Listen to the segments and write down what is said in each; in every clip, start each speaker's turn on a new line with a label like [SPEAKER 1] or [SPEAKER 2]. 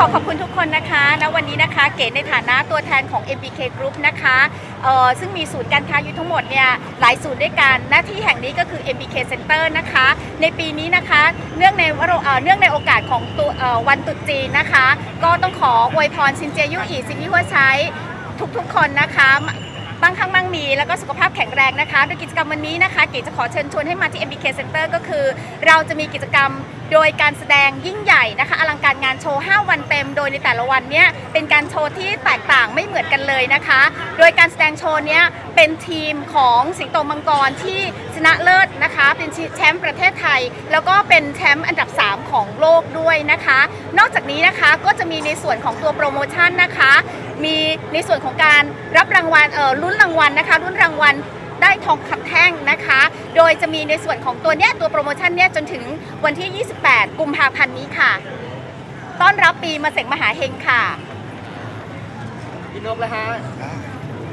[SPEAKER 1] ขอขอบคุณทุกคนนะคะณวันนี้นะคะ เก๋ในฐานะตัวแทนของ MBK Group นะคะเอ่อซึ่งมีศูนย์การค้าอยู่ทั้งหมดเนี่ยหลายศูนย์ด้วยกัน หน้าที่แห่งนี้ก็คือ MBK Center นะคะ ในปีนี้นะคะ เนื่องในวโรเอ่อเนื่องในโอกาสของตัวเอ่อวันตรุษจีนนะคะ ก็ต้องขออวยพรซินเจยยุอีซินยี่หัวใช้ทุกๆคนนะคะ บางครั้งมั่งมี แล้วก็สุขภาพแข็งแรงนะคะโดยกิจกรรมวันนี้นะคะเก๋จะขอเชิญชวนให้มาที่ MBK Center ก็คือ เราจะมีกิจกรรมโดยการแสดงยิ่งใหญ่นะคะ อลังการงานโชว์ 5 วันเต็ม โดยในแต่ละวันเนี่ยเป็นการโชว์ที่แตกต่างไม่เหมือนกันเลยนะคะ โดยการแสดงโชว์เนี้ยเป็นทีมของสิงโตมังกรที่ชนะเลิศนะคะ เป็นแชมป์ประเทศไทย แล้วก็เป็นแชมป์อันดับ 3 ของโลกด้วยนะคะ นอกจากนี้นะคะก็จะมีในส่วนของตัวโปรโมชั่นนะคะ มีในส่วนของการรับรางวัลเออรุ่นรางวัลนะคะ รุ่นรางวัลได้ทองคำแท่งนะคะ โดยจะมีในส่วนของตัวเนี้ยตัวโปรโมชั่นเนี้ยจนถึงวันที่ 28 กุมภาพันธ์นี้ค่ะ ต้อนรับปีมาเสงมหาเฮงค่ะ
[SPEAKER 2] พี่นกแล้วฮะ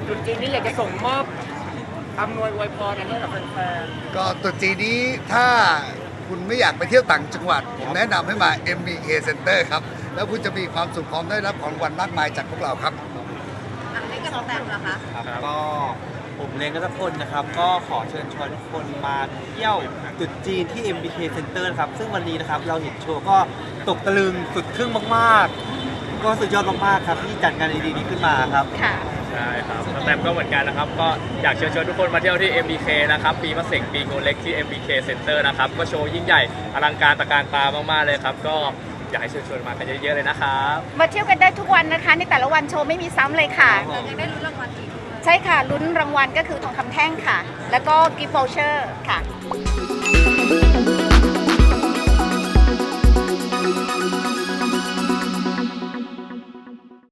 [SPEAKER 2] จุดจีนนี้อยากจะส่งมอบอำนวยอวยพรให้กับแฟน
[SPEAKER 3] ก็ตรุษจีนนี้ถ้าคุณไม่อยากไปเที่ยวต่างจังหวัด ผมแนะนำให้มา MBK Center ครับ แล้วคุณจะมีความสุขพร้อมได้รับของรางวัลมากมายจากพวกเราครับ
[SPEAKER 4] ครับก็ผมเลงกัตพลนะครับ ก็ขอเชิญชวนทุกคนมาเที่ยวตรุษจีนที่ MBK Center นะครับ ซึ่งวันนี้นะครับเราเห็นโชว์ก็ตกตะลึงสุดครึ่งมากๆ ก็สุดยอดมากๆครับ ที่จัดงานดีๆนี้ขึ้นมาครับ
[SPEAKER 1] ค่ะ
[SPEAKER 5] ใช่ครับสแตมก็เหมือนกันนะครับ ก็อยากเชิญชวนทุกคนมาเที่ยวที่ MBK นะครับ ปีมะเส็งปีงูเล็กที่ MBK Center นะครับ ก็โชว์ยิ่งใหญ่อลังการตระการตามากๆเลยครับ ก็ อยากให้เชิญชวนมากันเยอะๆเลยนะครับ
[SPEAKER 1] มาเที่ยวกันได้ทุกวันนะคะ ในแต่ละวันโชว์ไม่มีซ้ำเลยค่ะ
[SPEAKER 6] ยังได้รู้รางวัลอีก
[SPEAKER 1] ใช่ค่ะลุ้นรางวัลก็คือทองคำแท่งค่ะ แล้วก็กิฟต์วอลเชอร์ค่ะ